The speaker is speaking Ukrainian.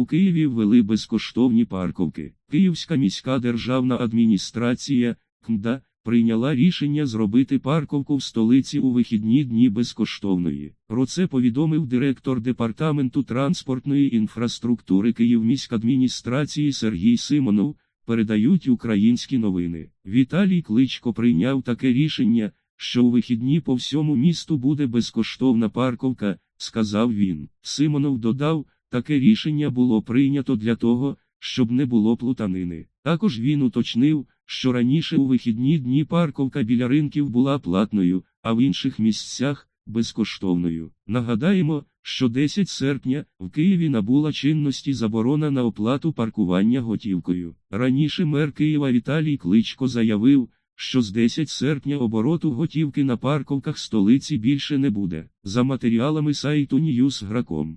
У Києві ввели безкоштовні парковки. Київська міська державна адміністрація КМДА прийняла рішення зробити парковку в столиці у вихідні дні безкоштовної. Про це повідомив директор департаменту транспортної інфраструктури Київміськадміністрації Сергій Симонов. Передають українські новини. Віталій Кличко прийняв таке рішення, що у вихідні по всьому місту буде безкоштовна парковка, сказав він. Симонов додав, таке рішення було прийнято для того, щоб не було плутанини. Також він уточнив, що раніше у вихідні дні парковка біля ринків була платною, а в інших місцях безкоштовною. Нагадаємо, що 10 серпня в Києві набула чинності заборона на оплату паркування готівкою. Раніше мер Києва Віталій Кличко заявив, що з 10 серпня обороту готівки на парковках столиці більше не буде. За матеріалами сайту Newsgrakом.